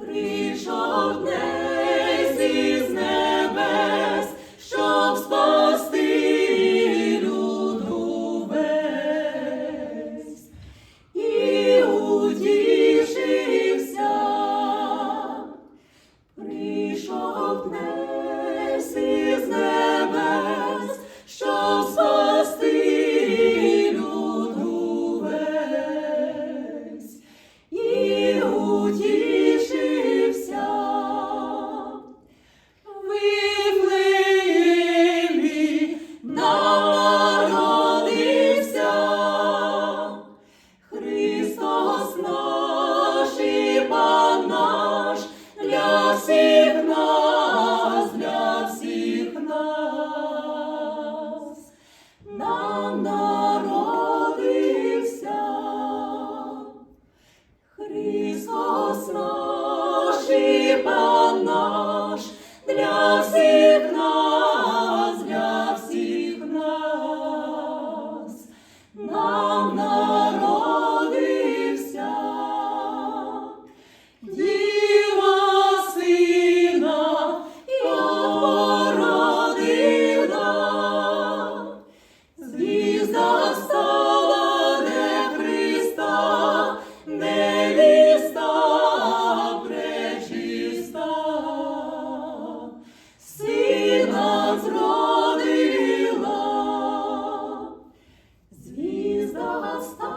Прийшов десь небес, щоб спасти і утішився, прийшов десь із небес, Христос наш, Ибо наш, gostou?